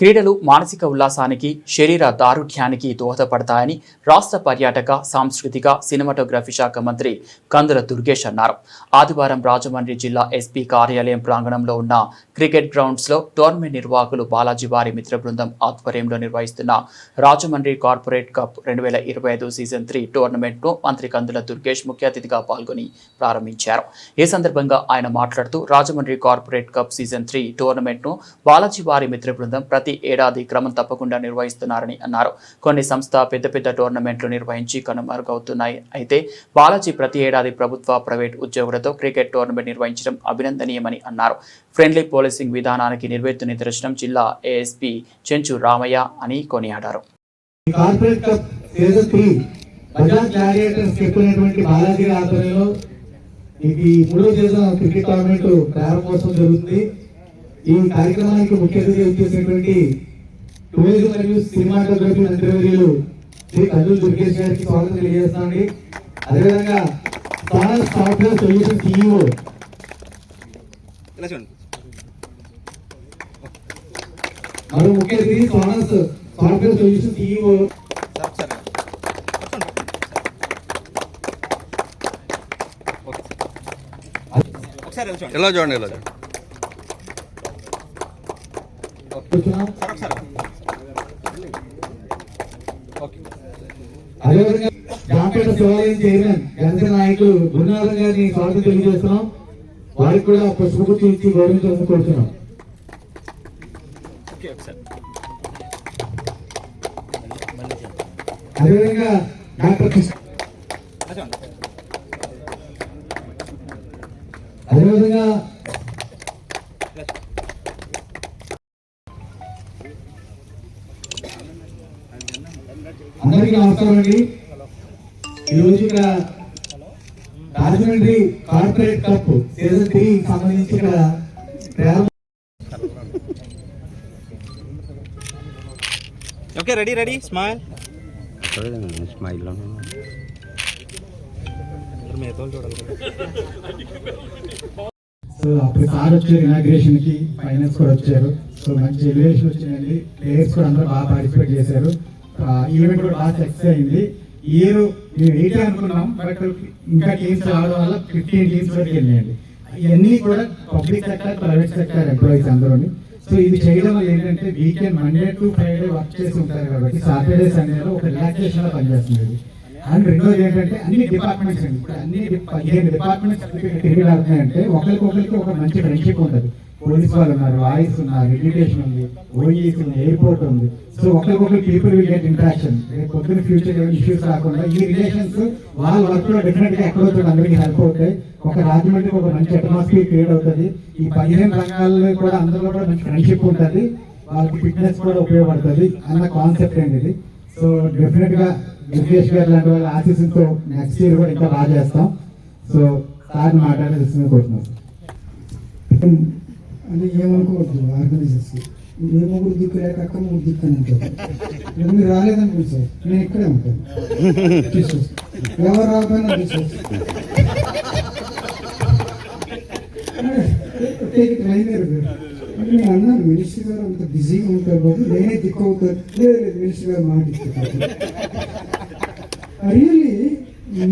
క్రీడలు మానసిక ఉల్లాసానికి శరీర దారుఢ్యానికి దోహదపడతాయని రాష్ట్ర పర్యాటక సాంస్కృతిక సినిమాటోగ్రఫీ శాఖ మంత్రి కందుల దుర్గేష్ అన్నారు. ఆదివారం రాజమండ్రి జిల్లా ఎస్పీ కార్యాలయం ప్రాంగణంలో ఉన్న క్రికెట్ గ్రౌండ్స్లో టోర్నమెంట్ నిర్వాహకులు బాలాజీ వారి మిత్ర బృందం ఆధ్వర్యంలో నిర్వహిస్తున్న రాజమండ్రి కార్పొరేట్ కప్ రెండు వేల ఇరవై ఐదు సీజన్ త్రీ టోర్నమెంట్ను మంత్రి కందుల దుర్గేష్ ముఖ్య అతిథిగా పాల్గొని ప్రారంభించారు. ఈ సందర్భంగా ఆయన మాట్లాడుతూ Rajahmundry corporate cup season three టోర్నమెంట్ను Balaji వారి మిత్ర బృందం ప్రతి ఏడాది క్రమం తప్పకుండా నిర్వహిస్తున్నారని అన్నారు. కొన్ని సంస్థ పెద్ద పెద్ద టోర్నమెంట్లు నిర్వహించి కనుమరుగవుతున్నాయి. అయితే బాలాజీ ప్రతి ఏడాది ప్రభుత్వ ప్రైవేట్ ఉద్యోగులతో క్రికెట్ టోర్నమెంట్ నిర్వహించడం అభినందనీయమని అన్నారు. ఫ్రెండ్లీ పోలీసింగ్ విధానానికి నిర్వేత్తు నిదర్శనం జిల్లా ఏఎస్పీ చెంచు రామయ్య అని కొనియాడారు. ఈ బజాజ్ గ్లాడియేటర్స్ చెప్పినటువంటి బాలాజీ ఆధ్వర్యంలో ఇది మూడో దేశం క్రికెట్ టోర్నమెంట్ ప్రారంభోత్సవం జరుగుతుంది. ఈ కార్యక్రమానికి ముఖ్య అతిథి వచ్చేసినటువంటి టూరిజం మరియు సినిమాటోగ్రఫీ మంత్రివర్యులు శ్రీ కందులు దుర్గేష్ గారికి స్వాగతం తెలియజేస్తామండి. అదేవిధంగా సోనల్ సాఫ్ట్వేర్ సొల్యూషన్ సిఇఓ మరో ముఖ్య అతిథి సోనల్స్ సాఫ్ట్వేర్ సొల్యూషన్ సిఇఓ సార్ ఎలా చూడండి ఎలా చూడండి కూర్చున్నాం సార్ ఒకసారి ఓకే అదేవిధంగా జాంపేట శివాలయం చైర్మన్ జనసేన నాయకులు గురునాథన్ గారిని స్వాగతం తెలియజేస్తున్నాం. వారికి కూడా పుష్పగుచ్చి ఇచ్చి గౌరవించాలని కోరుతున్నాం. అదేవిధంగా డాక్టర్ కృష్ణ అదేవిధంగా ఇలా చూడండి. అందరికీ నమస్కారం అండి. ఈరోజు ఇక్కడ Rajahmundry corporate cup season three సంబంధించి ఇక్కడ okay ready ready smile. Smile so అప్పుడు సార్ వచ్చారు ఇనాగ్రేషన్కి ఫైనల్స్ కూడా వచ్చారు. సో మంచి ఎలివేషన్ వచ్చిందండి. ప్లేయర్స్ కూడా అందరూ బాగా పార్టిసిపేట్ చేశారు. ఈవెంట్ కూడా బాగా సక్సెస్ అయింది. ఇయర్ మేము ఎయిటీ అనుకున్నాం బట్ ఇంకా టీమ్స్ రావడం వల్ల ఫిఫ్టీన్ టీమ్స్ వరకు వెళ్ళాయండి ఇవన్నీ కూడా public sector private sector employees అందరూ సో ఇది చేయడం వల్ల ఏంటంటే weekend Monday to Friday work చేసి ఉంటారు కాబట్టి సాటర్డే సండేలో ఒక రిలాక్సేషన్గా పనిచేస్తుంది. అండ్ రెండోది ఏంటంటే అన్ని డిపార్ట్మెంట్స్ అండి. ఇప్పుడు అన్ని పదిహేను డిపార్ట్మెంట్స్ తిరిగి ఆడుతున్నాయంటే ఒకరికొకరికి ఒక మంచి ఫ్రెండ్షిప్ ఉంటుంది. పోలీస్ వాళ్ళు ఉన్నారు వాయిస్ ఉన్నారు ఎడ్యుకేషన్ ఉంది ఓఈఎస్ ఉంది ఎయిర్పోర్ట్ ఉంది. సో ఒకరికొకరు పీపుల్ విల్ గెట్ ఇంట్రాక్షన్ రేపు పొద్దున ఫ్యూచర్ ఇష్యూస్ రాకుండా ఈ రిలేషన్స్ వాళ్ళ వర్క్లో డెఫినెట్గా ఎక్కడో చోట అందరికీ హెల్ప్ అవుతాయి. ఒక రాజమండ్రి ఒక మంచి అట్మాస్ఫియర్ క్రియేట్ అవుతుంది. ఈ పదిహేను రంగాల్లో కూడా అందరిలో కూడా మంచి ఫ్రెండ్షిప్ ఉంటుంది. వాళ్ళకి ఫిట్నెస్ కూడా ఉపయోగపడుతుంది. అన్న కాన్సెప్ట్ అండి ఇది? సో డెఫినెట్గా దుర్గేష్ గారు లాంటి వాళ్ళ ఆశీస్సులతో నెక్స్ట్ ఇయర్ కూడా ఇంకా బాగా చేస్తాం. సో సార్ మాట్లాడే కోరుతున్నాం. అంటే ఏమనుకోవద్దు ఆర్గనైజర్స్. ఏ ముగ్గురు దిక్కు లేక అక్క ముగ్గురు దిక్కు అని ఉంటారు మీరు రాలేదనుకోండి సార్ నేను ఇక్కడే ఉంటాను. తీసుకొస్తాను ఎవరు రాకపోయినా తీసుకొస్తాను నేను అన్నాను మినిస్టర్ గారు అంత బిజీగా ఉంటారు బాబు. నేనే దిక్కు అవుతాను. లేదు లేదు మినిస్టర్ గారు మాట రియల్లీ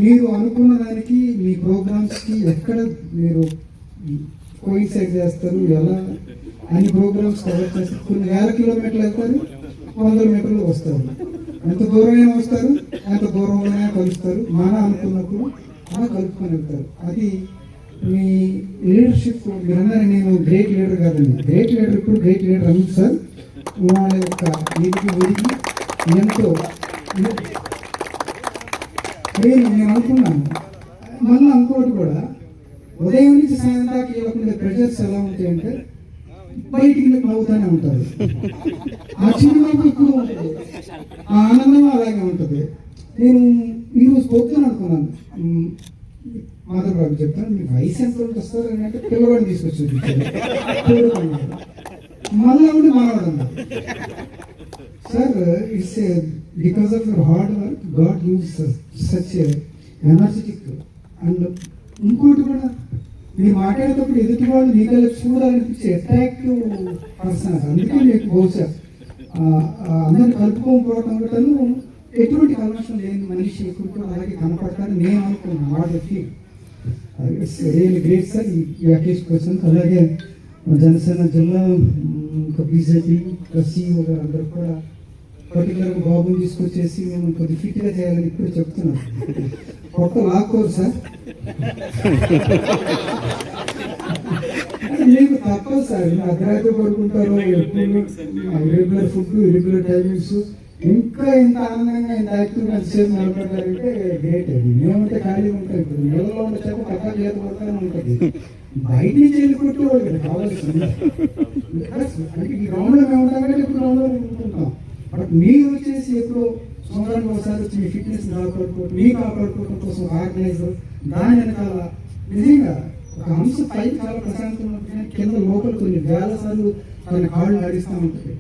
మీరు అనుకున్న దానికి మీ ప్రోగ్రామ్స్కి ఎక్కడ మీరు కోయిన్సైడ్ చేస్తారు ఎలా? అన్ని ప్రోగ్రామ్స్ కవర్ చేస్తారు. కొన్ని వేల కిలోమీటర్లు వెళ్తారు వందల మీటర్లు వస్తారు. ఎంత దూరమైనా వస్తారు ఎంత దూరంలోనే కలుస్తారు. మన అనుకున్నప్పుడు అలా కలుపుకొని వెళ్తారు. అది మీ లీడర్షిప్ మీరన్నారు నేను గ్రేట్ లీడర్ కాదండి. గ్రేట్ లీడర్ ఇప్పుడు గ్రేట్ లీడర్ అమిత్ సార్. వాళ్ళ యొక్క వీరికి ఒడిగి ఎంతో నేను నేను అనుకున్నాను. మళ్ళీ ఇంకోటి కూడా ఉదయం నుంచి సాయంత్రం దాకా ఇవ్వకుండా ప్రెషర్స్ ఎలా ఉంటాయంటే బయటికి వెళ్ళి నవ్వుతూనే ఉంటారు. ఆ చిరునవ్వు ఎక్కువ ఉంటుంది. ఆ ఆనందం అలాగే ఉంటుంది. నేను ఈరోజు పోతాను అనుకున్నాను. మాధవ్ బాబు చెప్తాను మీ వయసు ఎంత ఉంటే వస్తారు? అని అంటే పిల్లవాడిని తీసుకొచ్చి చూపించారు పిల్లవాడు. మళ్ళీ ఉండి మనవాడు అన్నారు sir it's because of your hard work God uses such energetic and ఇంకోటి కూడా మీరు మాట్లాడేటప్పుడు ఎదుటి వాళ్ళు నీకల్లా చూడాలనిపించే అట్రాక్టివ్ పర్సన్ అందుకే మీకు బహుశా ఆ, ఆ, అందరిని కలుపుకోకపోవడం కూడాను ఎటువంటి కల్మషం లేని మనిషి ఎప్పుడు అలాగే కనపడతాను నేను అనుకున్నాను. వాళ్ళకి ఇట్స్ రియల్ గ్రేట్ సార్ ఈ అకేషన్ కోసం. అలాగే జనసేన జిల్లా ఉమ్, ఇంకా బీజేపీ సీఓ గారు అందరూ కూడా పర్టికులర్ బాబుని తీసుకొచ్చేసి మేము కొద్ది ఫిట్గా చేయాలని ఇప్పుడు చెప్తున్నాను కొత్త లాక్కోరు సార్. మీకు తప్పదు సార్. అర్ధరాత్రి పడుకుంటారు ఇరెగ్యులర్ ఫుడ్ ఇరెగ్యులర్ టైమింగ్స్ ఇంకా ఇంత ఆనందంగా ఇంత యాక్టివ్ కలిసేది నిలబడ్డారంటే గ్రేట్ అది మేమంటే ఖాళీగా ఉంటాం ఇప్పుడు. నెలలో ఉండే చేప పక్క చేత పడతానే ఉంటుంది. బయట నుంచి వెళ్ళి కొట్టేవాళ్ళు కదా కావాల్సింది. అంటే ఈ గ్రౌండ్లో మేము ఉంటాం కాబట్టి ఇప్పుడు గ్రౌండ్లో ఉంటుంటాం బట్ మీరు వచ్చేసి ఎప్పుడు సంవత్సరానికి ఒకసారి వచ్చి మీ ఫిట్నెస్ కాపాడుకోవటం మీ కాపాడుకోవటం కోసం ఆర్గనైజర్ దాని వెనకాల నిజంగా ఒక అంశ పై చాలా ప్రశాంతంగా ఉంటుంది కింద లోపల కొన్ని వేల సార్లు తన కాళ్ళు ఆడిస్తూ ఉంటుంది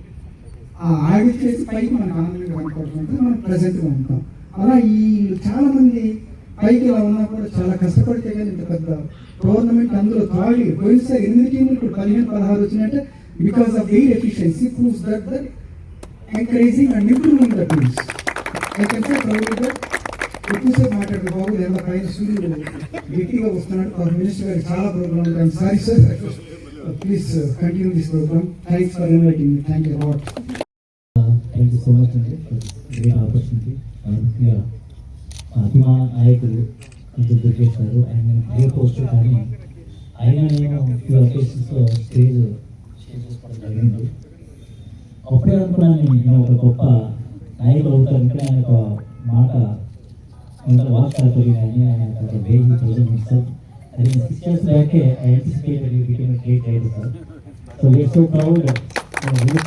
ఆ ఆడిచ్చేసి పైకి మనకు ఆనందంగా కనపడుతుంటే మనం ప్రజెంట్గా ఉంటాం. అలా ఈ చాలా మంది పైకి ఇలా ఉన్నా కూడా చాలా కష్టపడితే కానీ ఇంత పెద్ద టోర్నమెంట్ అందులో థర్డ్ పోయినసారి ఎనిమిది టీంలు ఇప్పుడు పదిహేను పదహారు వచ్చినట్టే because of air efficiency proves that that encouraging and improving the teams I can say ఎక్కువసేపు మాట్లాడు బాబు లేదా పైన సూర్యుడు గట్టిగా వస్తున్నాడు ఒక మినిస్టర్ గారికి చాలా ప్రోగ్రామ్ ఉంటాయి sorry sir please continue this program thanks for inviting me thank you lot thank you so much అండి గ్రేట్ ఆపర్చునిటీ ముఖ్యంగా అభిమా నాయకులు కొంచెం దొరికేస్తారు నేను ఏ పోస్ట్ కానీ అయినా నేను ఫ్యూ అకేషన్స్లో స్టేజ్ స్టేజెస్ చేసుకోవడం జరిగింది అప్పుడే అనుకున్నాను నేను. ఒక గొప్ప నాయకులు అవుతారు ఇంకా ఆయన ఒక మాట ఇంత వాచ్ కానీ ఆయన ఒక వేజ్ అది six years బ్యాకే I great rider sir so we are so proud very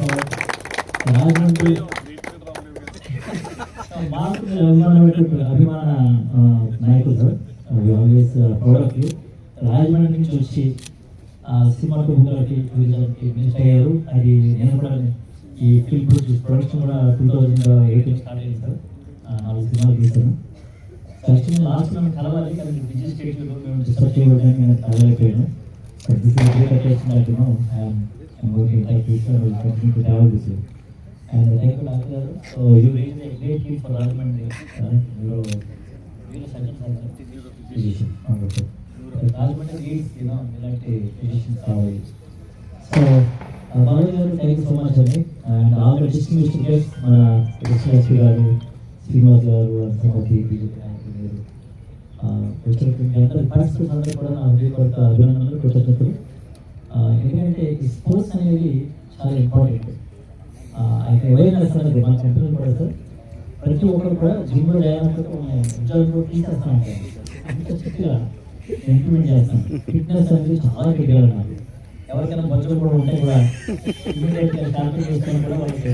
Rajahmundry మాకు అభిమానం అభిమాన నాయకులు sir always proud of you Rajahmundry నుంచి వచ్చి సినిమాటోగ్రఫీ టూరిజంకి మినిస్టర్ అయ్యారు. అది నేను కూడా ఈ ఫిల్మ్ ప్రొడక్షన్ కూడా టూ థౌజండ్ ఎయిటీన్ స్టార్ట్ అయింది సార్. నాలుగు సినిమాలు తీశాను. నేను లాస్ట్ మనం కలవాలి కానీ బిజీ స్టేట్లో మేము డిస్టర్బ్ చేయడానికి నేను కలవలేకపోయాను but this is great occasion no I'm will continue to travel this and thank you doctor గారు so you raise a great team for Rajahmundry మీరు మీరు సెకండ్ రాజమండ్రి యూనో ఇలాంటి ఫిజిషియన్స్ కావాలి సో బాలయ్య గారు థ్యాంక్ సో మచ్ అండి and all distribution guest మన కృష్ణలక్ష్మి గారు శ్రీనివాస్ గారు అంతమతి గారు. అందరూ అందరూ కూడా నా హృదయపూర్వక అభినందనలు కృతజ్ఞతలు. ఎందుకంటే ఈ స్పోర్ట్స్ అనేది చాలా ఇంపార్టెంట్ అయితే అవేర్నెస్ అనేది మన కంపెనీ కూడా సార్ ప్రతి ఒక్కరు కూడా జిమ్లో చేయాలంటే ఉద్యోగం కూడా తీసేస్తా ఉంటారు అంత చక్కగా ఇంప్లిమెంట్ చేస్తాం. ఫిట్నెస్ అనేది చాలా క్రిటికల్ నాకు ఎవరికైనా బొచ్చలు కూడా ఉంటే కూడా ఇమీడియట్గా స్టార్టింగ్ చేసుకుని కూడా వాళ్ళకి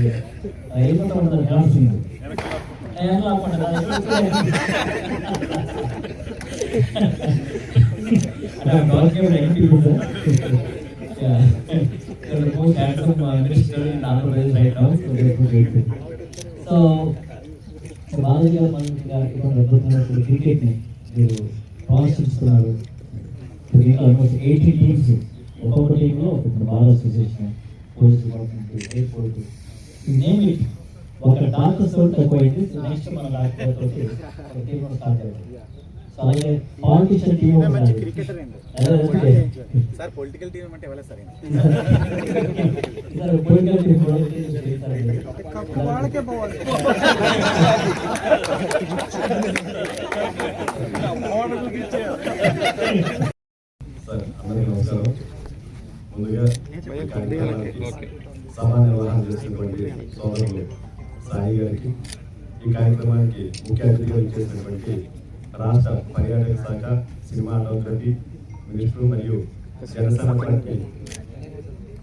వెళ్ళిపోతూ ఉంటారు కావాల్సింది ఏం కాకుండా అలా government MP sir Yeah. Most handsome uh, minister in Andhra Pradesh right now, so grateful. So, so Balaji గారు మనకి అద్భుతమైనటువంటి క్రికెట్ని మీరు ప్రోత్సహిస్తున్నారు ఇప్పుడు ఆల్మోస్ట్ ఎయిటీ టీమ్స్ ఒక్కొక్క టీంలో ఒక్కొక్క ball association police department airport name it ఒక డాక్టర్ తోటి తక్కువైంది సో నెక్స్ట్ మన డాక్టర్ తోటి ఒక టీమ్ స్టార్ట్ అయ్యింది సో అలాగే పాలిటిషియన్ టీమ్ మంచి క్రికెటర్ అండి అదే సార్ పొలిటికల్ టీం అంటే ఎవరు సార్ సార్ పొలిటికల్ టీం కూడా చేస్తారు. వాళ్ళకే పోవాలి సార్ అందరికీ నమస్కారం ముందుగా సభా నిర్వహణ చేసినటువంటి సోదరులు సాయి గారికి ఈ కార్యక్రమానికి ముఖ్య అతిథిగా ఇచ్చేసినటువంటి రాష్ట్ర పర్యాటక శాఖ సినిమా సినిమాటోగ్రఫీ మినిస్టర్ మరియు జనసేన పార్టీ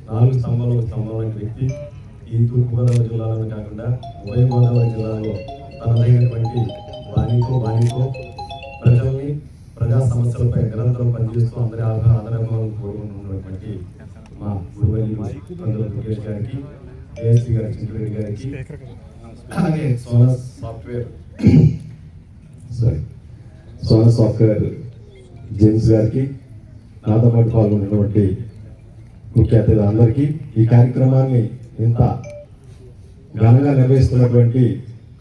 నాలుగు స్తంభాలు స్తంభాలైన వ్యక్తి. ఈ తూర్పుగోదావరి జిల్లాలోనే కాకుండా ఉభయ గోదావరి జిల్లాలో తనదైనటువంటి వాణితో వాణితో ప్రజల్ని ప్రజా సమస్యలపై నిరంతరం పనిచేస్తూ అందరి ఆదరణ కోరుకుంటున్నటువంటి మా గురువల్లి కందుల గారికి ఏఎస్పీ గారి గారికి అలాగే solar software sorry solar software James గారికి నాతో పాటు పాల్గొన్నటువంటి ముఖ్య అతిథులందరికీ ఈ కార్యక్రమాన్ని ఇంత ఘనంగా నిర్వహిస్తున్నటువంటి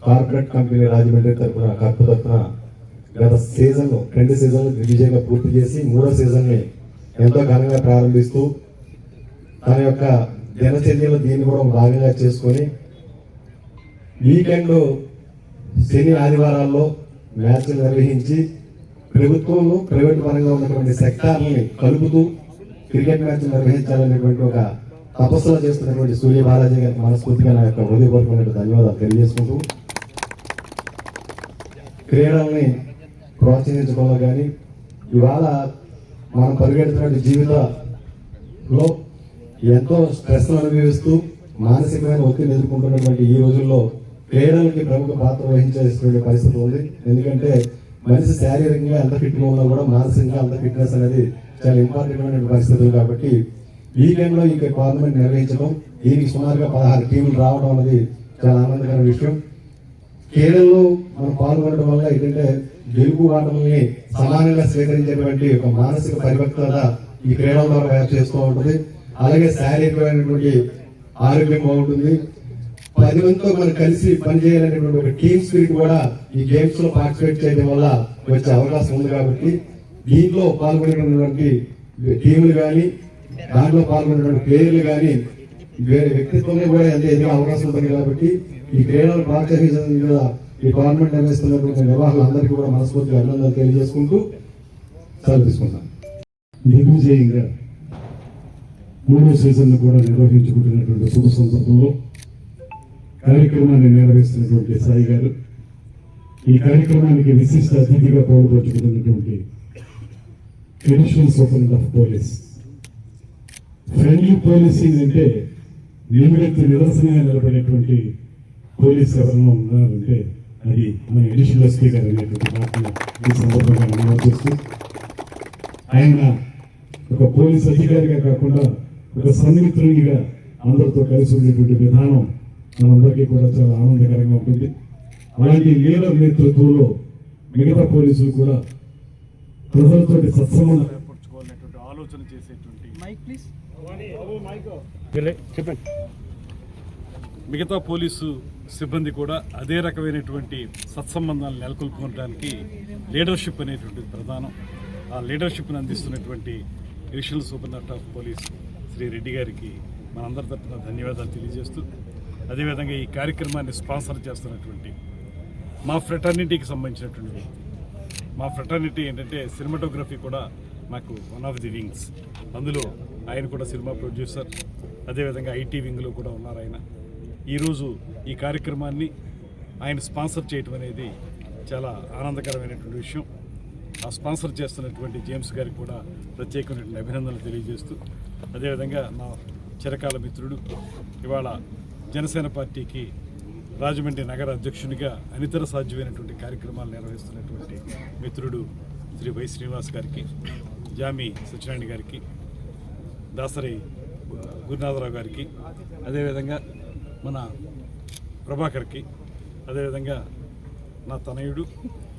కార్పొరేట్ కంపెనీ రాజమండ్రి తరఫున కర్పు తరఫున గత సీజన్ రెండు సీజన్లు విజయంగా పూర్తి చేసి మూడో సీజన్ని ఎంతో ఘనంగా ప్రారంభిస్తూ తన యొక్క దినచర్యలు దీన్ని కూడా ఒక భాగంగా చేసుకొని వీకెండ్ శని ఆదివారాల్లో మ్యాచ్లు నిర్వహించి ప్రభుత్వంలో ప్రైవేట్ పరంగా ఉన్నటువంటి సెక్టార్ని కలుపుతూ క్రికెట్ మ్యాచ్ నిర్వహించాలనేటువంటి ఒక తపస్సులో చేస్తున్నటువంటి సూర్య బాలాజీ గారికి మనస్ఫూర్తిగా నా యొక్క హృదయపూర్వకమైన ధన్యవాదాలు తెలియజేసుకుంటూ క్రీడల్ని ప్రోత్సహించడంలో కానీ ఇవాళ మనం పరిగెడుతున్న జీవితంలో ఎంతో స్ట్రెస్ అనుభవిస్తూ మానసికమైన ఒత్తిడిని ఎదుర్కొంటున్నటువంటి ఈ రోజుల్లో క్రీడలకి ప్రముఖ పాత్ర వహించేటువంటి పరిస్థితి ఉంది. ఎందుకంటే మనిషి శారీరకంగా ఎంత ఫిట్గా ఉన్నా కూడా మానసికంగా అంత ఫిట్నెస్ అనేది చాలా ఇంపార్టెంట్ అయిన పరిస్థితులు కాబట్టి ఈ లో ఈ టోర్నమెంట్ నిర్వహించడం దీనికి సుమారుగా పదహారు టీములు రావడం అనేది చాలా ఆనందకర విషయం. క్రీడల్లో మనం పాల్గొనడం వల్ల ఏంటంటే గెలుపు ఆటలని సమానంగా స్వీకరించేటువంటి ఒక మానసిక పరిపక్వత ఈ క్రీడల ద్వారా తయారు చేస్తూ ఉంటుంది. అలాగే శారీరకమైనటువంటి ఆరోగ్యం బాగుంటుంది. పది మందితో మనం కలిసి పనిచేయాలనేటువంటి ఒక టీమ్ స్పిరిట్ కూడా ఈ గేమ్స్లో పార్టిసిపేట్ చేయడం వల్ల వచ్చే అవకాశం ఉంది కాబట్టి దీంట్లో పాల్గొనేటువంటి టీములు కానీ దాంట్లో పాల్గొనేటువంటి ప్లేయర్లు కానీ వేరే వ్యక్తిత్వంలో కూడా ఎంత ఎదిగే అవకాశం ఉంటుంది కాబట్టి ఈ క్రీడలు ప్రోత్సహించడం కూడా ఈ గవర్నమెంట్ నిర్వహిస్తున్నటువంటి నిర్వాహకులందరికీ కూడా మనస్ఫూర్తిగా అభినందనలు తెలియజేసుకుంటూ సెలవు తీసుకుంటాను దిగ్విజయంగా. మూడో సీజన్ కూడా నిర్వహించుకుంటున్నటువంటి శుభ సందర్భంలో కార్యక్రమాన్ని నిర్వహిస్తున్నటువంటి సాయి గారు. ఈ కార్యక్రమానికి విశిష్ట అతిథిగా పాల్గొంచుకుంటున్నటువంటి traditional superintendent of police. Friendly policing అంటే నిమిడెత్తి నిరసనగా నిలబడేటువంటి పోలీస్ ఎవరైనా ఉన్నారంటే అది మన ఎడిషనల్ ఎస్పీ గారు అనేటువంటి మాటను ఈ సందర్భంగా మనం చేస్తూ ఆయన ఒక పోలీస్ అధికారిగా కాకుండా ఒక సన్నిహితునిగా అందరితో కలిసి ఉండేటువంటి విధానం మనందరికీ కూడా చాలా ఆనందకరంగా ఉంటుంది. అలాంటి లీడర్ నేతృత్వంలో మిగతా పోలీసులు కూడా ప్రజలతోటి సత్సంబంధం ఏర్పరచుకోవాలనేటువంటి ఆలోచన చేసేటువంటి మిగతా పోలీసు సిబ్బంది కూడా అదే రకమైనటువంటి సత్సంబంధాలు నెలకొల్పుకోవడానికి లీడర్షిప్ అనేటువంటి ప్రధానం. ఆ లీడర్షిప్ని అందిస్తున్నటువంటి additional superintendent of police Shri Reddy గారికి మనందరి తరఫున ధన్యవాదాలు తెలియజేస్తూ అదేవిధంగా ఈ కార్యక్రమాన్ని స్పాన్సర్ చేస్తున్నటువంటి మా ఫ్రెటర్నిటీకి సంబంధించినటువంటి మా ఫ్రెటర్నిటీ ఏంటంటే సినిమాటోగ్రఫీ కూడా మాకు వన్ ఆఫ్ ది వింగ్స్ అందులో ఆయన కూడా సినిమా ప్రొడ్యూసర్ అదేవిధంగా ఐటీ వింగ్లో కూడా ఉన్నారు ఆయన. ఈరోజు ఈ కార్యక్రమాన్ని ఆయన స్పాన్సర్ చేయటం అనేది చాలా ఆనందకరమైనటువంటి విషయం. ఆ స్పాన్సర్ చేస్తున్నటువంటి జేమ్స్ గారికి కూడా ప్రత్యేకమైనటువంటి అభినందనలు తెలియజేస్తూ అదేవిధంగా నా చిరకాల మిత్రుడు ఇవాళ జనసేన పార్టీకి రాజమండ్రి నగర అధ్యక్షునిగా అనితర సాధ్యమైనటువంటి కార్యక్రమాలు నిర్వహిస్తున్నటువంటి మిత్రుడు శ్రీ వై శ్రీనివాస్ గారికి జామి సత్యనారాయణ గారికి దాసరి గురునాథరావు గారికి అదేవిధంగా మన ప్రభాకర్కి అదేవిధంగా నా తనయుడు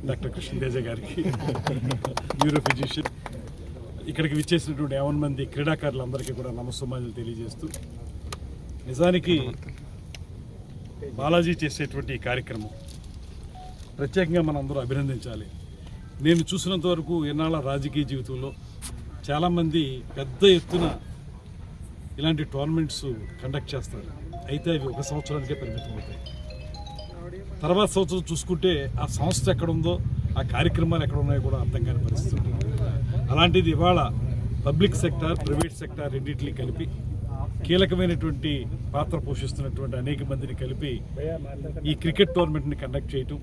డాక్టర్ కృష్ణదేజ గారికి న్యూరో ఫిజిషియన్ ఇక్కడికి విచ్చేసినటువంటి యావన్ మంది క్రీడాకారులందరికీ కూడా నమస్సుమాన్యులు తెలియజేస్తూ నిజానికి బాలాజీ చేసేటువంటి ఈ కార్యక్రమం ప్రత్యేకంగా మనం అందరూ అభినందించాలి. నేను చూసినంత వరకు ఎన్నాళ్ళ రాజకీయ జీవితంలో చాలామంది పెద్ద ఎత్తున ఇలాంటి టోర్నమెంట్స్ కండక్ట్ చేస్తారు. అయితే అవి ఒక సంవత్సరానికే పరిమితం అవుతాయి. తర్వాత సంవత్సరం చూసుకుంటే ఆ సంస్థ ఎక్కడుందో ఆ కార్యక్రమాలు ఎక్కడ ఉన్నాయో కూడా అర్థం కాని పరిస్థితి ఉంటుంది అలాంటిది ఇవాళ పబ్లిక్ సెక్టార్ ప్రైవేట్ సెక్టార్ రెండింటిని కలిపి కీలకమైనటువంటి పాత్ర పోషిస్తున్నటువంటి అనేక మందిని కలిపి ఈ క్రికెట్ టోర్నమెంట్ని కండక్ట్ చేయటం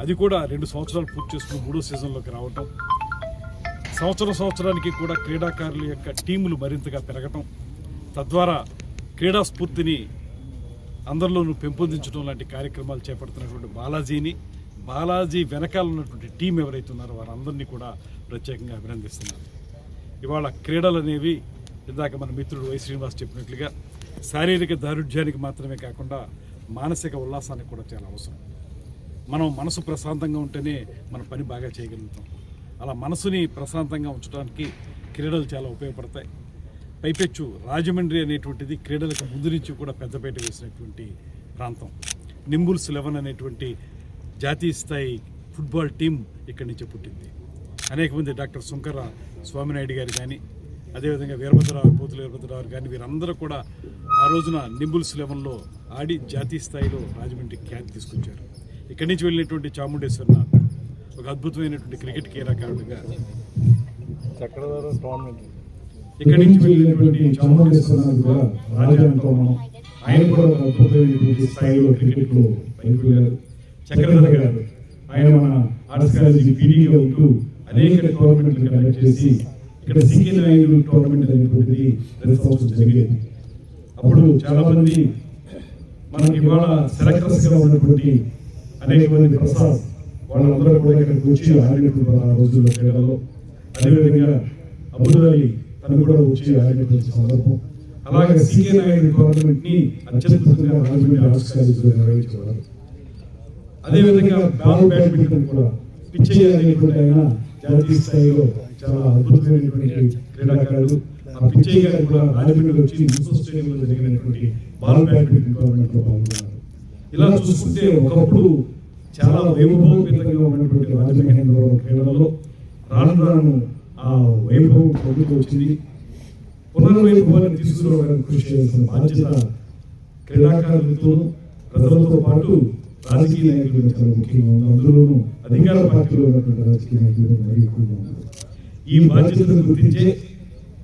అది కూడా రెండు సంవత్సరాలు పూర్తి చేసుకుని మూడో సీజన్లోకి రావటం సంవత్సరం సంవత్సరానికి కూడా క్రీడాకారుల యొక్క టీములు మరింతగా పెరగటం తద్వారా క్రీడా స్ఫూర్తిని అందరిలోనూ పెంపొందించడం లాంటి కార్యక్రమాలు చేపడుతున్నటువంటి బాలాజీని బాలాజీ వెనకాల ఉన్నటువంటి టీం ఎవరైతే ఉన్నారో వారందరినీ కూడా ప్రత్యేకంగా అభినందిస్తున్నారు ఇవాళ క్రీడలు అనేవి ఇందాక మన మిత్రుడు వై శ్రీనివాస్ చెప్పినట్లుగా శారీరక దారుఢ్యానికి మాత్రమే కాకుండా మానసిక ఉల్లాసానికి కూడా చాలా అవసరం. మనం మనసు ప్రశాంతంగా ఉంటేనే మన పని బాగా చేయగలుగుతాం. అలా మనసుని ప్రశాంతంగా ఉంచడానికి క్రీడలు చాలా ఉపయోగపడతాయి. పైపెచ్చు రాజమండ్రి అనేటువంటిది క్రీడలకు ముందు నుంచి కూడా పెద్దపేట వేసినటువంటి ప్రాంతం. నింబుల్స్ లెవెన్ అనేటువంటి జాతీయ స్థాయి ఫుట్బాల్ టీం ఇక్కడి నుంచి పుట్టింది. అనేక మంది డాక్టర్ శంకర స్వామినాయుడు గారు కానీ అదేవిధంగా వీరభద్రరావు పోతుల వీరభద్రరావు కానీ వీరందరూ కూడా ఆ రోజున నింబుల్స్ లెవెన్లో ఆడి జాతీయ స్థాయిలో రాజమండ్రి ఖ్యాతి తీసుకొచ్చారు. ఇక్కడి నుంచి వెళ్ళినటువంటి చాముండేశ్వరనాథ్ ఒక అద్భుతమైనటువంటి క్రికెట్ క్రీడాకారుడిగా ఇక్కడి నుంచి వెళ్ళినటువంటి చాముండేశ్వరనాథ్ కూడా ఆయన అద్భుతమైనటువంటి స్థాయిలో క్రికెట్లో పైకి వెళ్ళారు చక్రధర్ గారు ఆయన మన ఆర్ట్స్ కాలేజీ పీడీగా ఉంటూ అనేక టోర్నమెంట్లు కండక్ట్ చేసి ఇక్కడ సింగిల్ నాయుడు టోర్నమెంట్ అనేటువంటిది ప్రతి సంవత్సరం జరిగేది. అప్పుడు చాలా మంది మనకి ఇవాళ సెలెక్టర్స్గా ఉన్నటువంటి అనేక మంది ప్రసాద్ వాళ్ళందరూ కూడా ఇక్కడికి వచ్చి ఆడినటువంటి ఆ రోజుల్లో క్రీడల్లో అదేవిధంగా అబుల్ తను కూడా వచ్చి ఆడినటువంటి సందర్భం. అలాగే సీకే నాయుడు టోర్నమెంట్ని అత్యద్భుతంగా రాజమండ్రి ఆర్ట్స్ కాలేజీలో నిర్వహించేవారు. అదేవిధంగా బాల్ బ్యాడ్మింటన్ కూడా పిచ్చయ్య అనేటువంటి ఆయన జాతీయ స్థాయిలో చాలా అద్భుతమైనటువంటి క్రీడాకారుడు. ఆ పిచ్చయ్య గారు కూడా రాజమండ్రి వచ్చి స్టేడియంలో జరిగినటువంటి బాల్ బ్యాడ్మింటన్ టోర్నమెంట్లో పాల్గొన్నారు. ఇలా చూసుకుంటే ఒకప్పుడు చాలా వైభవపేతంగా ఉన్నటువంటి రాజమహేంద్రవరం క్రీడలలో రాను రాను ఆ వైభవం పొందుతూ వచ్చింది. పునర్వైభవాన్ని తీసుకురావడానికి కృషి చేయాల్సిన బాధ్యత క్రీడాకారులతో ప్రజలతో పాటు రాజకీయ నాయకులు చాలా ముఖ్యంగా ఉంది. అందులోనూ అధికార పార్టీలో ఉన్నటువంటి రాజకీయ నాయకులు మరీ ఎక్కువగా ఉంది ఈ బాధ్యతను గుర్తించే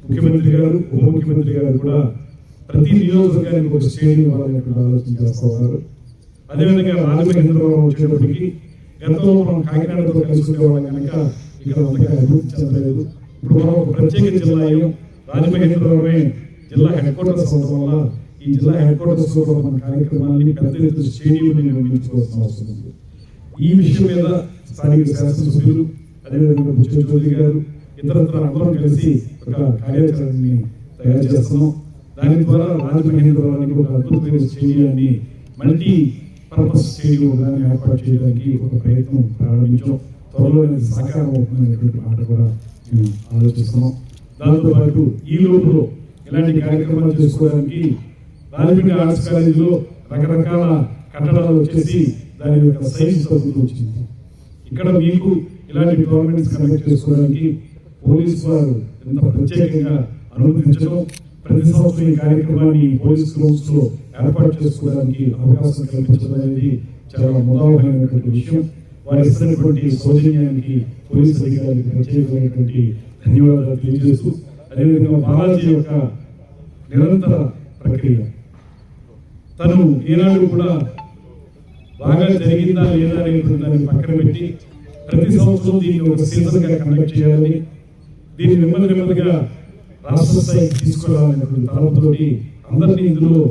ముఖ్యమంత్రి గారు ఉప ముఖ్యమంత్రి గారు కూడా ప్రతి నియోజకవర్గానికి ఒక స్టేడియం ఇవ్వాలనేటువంటి ఆలోచన చేస్తూ ఉన్నారు అదేవిధంగా రాజమహేంద్రవరం వచ్చేటప్పటికి గతంలో మనం కాకినాడతో కలుసుకునేవాళ్ళం కనుక ఇక్కడ అంతగా అభివృద్ధి చెందలేదు. ఇప్పుడు మనం ఒక ప్రత్యేక జిల్లా రాజమహేంద్రవరమే జిల్లా హెడ్ క్వార్టర్స్ అవడం వల్ల ఈ జిల్లా హెడ్ క్వార్టర్స్లో మన కార్యక్రమాన్ని పెద్ద ఎత్తున స్టేడియం నిర్మించుకోవాల్సిన అవసరం ఉంది. ఈ విషయం మీద స్థానిక శాసనసభ్యులు అదేవిధంగా బుచ్చ చౌదరి గారు ఇతరత్ర అందరం కలిసి ఒక కార్యాచరణని తయారు చేస్తున్నాం. దాని ద్వారా రాజమహేంద్రవరానికి ఒక అద్భుతమైన స్టేడియాన్ని మల్టీ పర్పస్ స్టేడియం దాన్ని ఏర్పాటు చేయడానికి ఒక ప్రయత్నం ప్రారంభించాం. త్వరలో సహకారం అవుతుందనేటువంటి మాట కూడా మేము ఆలోచిస్తున్నాం. దాంతోపాటు ఈ లోపల ఇలాంటి కార్యక్రమాలు చేసుకోవడానికి రాజమండ్రి ఆర్ట్స్ కాలేజీలో రకరకాల కట్టడాలు వచ్చేసి దాని యొక్క సైజ్ తగ్గుతూ వచ్చింది. ఇక్కడ మీకు ఇలాంటి టోర్నమెంట్స్ కండక్ట్ చేసుకోవడానికి పోలీసు వారు ఎంత ప్రత్యేకంగా అనుమతించడం ప్రతి సంవత్సరం ఈ కార్యక్రమాన్ని పోలీస్ గ్రౌండ్స్లో ఏర్పాటు చేసుకోవడానికి అవకాశం కల్పించడం అనేది చాలా ముదావహమైనటువంటి విషయం. వారు ఇస్తున్నటువంటి సౌజన్యానికి పోలీస్ అధికారులకు ప్రత్యేకమైనటువంటి ధన్యవాదాలు తెలియజేస్తూ అదేవిధంగా బాలాజీ యొక్క నిరంతర ప్రక్రియ. తను ఏనాడు కూడా బాగా జరిగిందా లేదా అనేటువంటి దాన్ని పక్కన పెట్టి ప్రతి సంవత్సరం దీన్ని ఒక సీజన్గా కండక్ట్ చేయాలని దీన్ని నెమ్మది నెమ్మదిగా రాష్ట్ర స్థాయికి తీసుకురావాలనేటువంటి తలంతో అందరినీ ఇందులో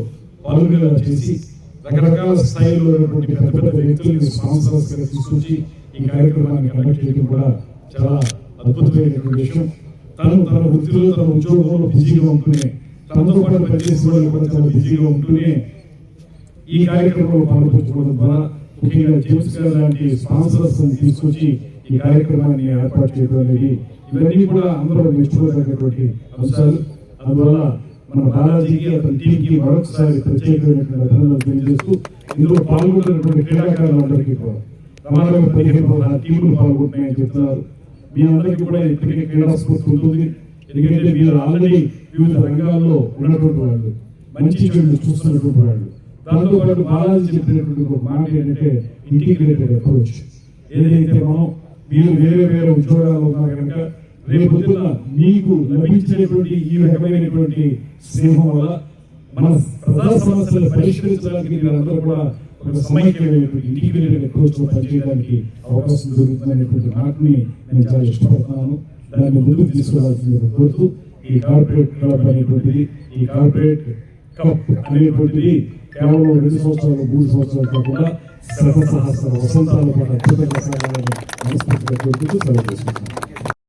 పాల్గొనేలా చేసి రకరకాల స్థాయిలో ఉన్నటువంటి పెద్ద పెద్ద వ్యక్తుల్ని స్పాన్సర్స్ తీసుకొచ్చి ఈ కార్యక్రమాన్ని కండక్ట్ చేయడం కూడా చాలా అద్భుతమైనటువంటి విషయం. తను తన వృత్తిలో తన ఉద్యోగంలో బిజీగా ఉంటూనే తనతో పాటు పనిచేసి కూడా చాలా బిజీగా ఉంటూనే ఈ కార్యక్రమంలో పాల్పంచుకోవడం ద్వారా ముఖ్యంగా జేమ్స్ గారు లాంటి స్పాన్సర్స్ తీసుకొచ్చి ఈ కార్యక్రమాన్ని ఏర్పాటు చేయడం అనేది ఇవన్నీ కూడా అందరూ మెచ్చుకోదగినటువంటి అంశాలు. అందువల్ల మన బాలాజీకి అతని టీంకి మరొకసారి ప్రత్యేకమైనటువంటి అభినందనలు తెలియజేస్తూ ఇందులో పాల్గొంటున్నటువంటి క్రీడాకారులందరికీ కూడా ప్రమాణంగా పదిహేను పదహారు టీములు పాల్గొంటున్నాయని చెప్తున్నారు. మీ అందరికీ కూడా ఇప్పటికే క్రీడా స్ఫూర్తి ఉంటుంది. ఎందుకంటే మీరు ఆల్రెడీ వివిధ రంగాల్లో ఉన్నటువంటి వాళ్ళు. మంచి చెడులు చూస్తున్నటువంటి వాళ్ళు. దాంతో పాటు బాలాజీ చెప్పినటువంటి ఒక మాట ఏంటంటే ఇంటిగ్రేటెడ్ అప్రోచ్ ఏదైతే మనం మీరు వేరే వేరే ఉద్యోగాల్లో ఉన్నారు కనుక రేపు పొద్దున్న మీకు లభించినటువంటి ఈ రకమైనటువంటి స్నేహం వల్ల మన ప్రజా సమస్యలు పరిష్కరించడానికి మీరందరూ కూడా ఒక సమైక్యమైనటువంటి ఇంటిగ్రేటెడ్ అప్రోచ్ పనిచేయడానికి అవకాశం దొరుకుతుందనేటువంటి మాటని నేను చాలా ఇష్టపడుతున్నాను. దాన్ని ముందుకు తీసుకురావాల్సింది కోరుతూ ఈ కార్పొరేట్ క్లబ్ అనేటువంటిది ఈ కార్పొరేట్ కప్ అనేటువంటిది కేవలం రెండు సంవత్సరాలు మూడు సంవత్సరాలు కాకుండా సర్వ సహస్ర వసంతాల పాటు అద్భుతంగా సాగాలని మనస్ఫూర్తిగా కోరుకుంటూ సెలవు చేసుకుంటున్నాను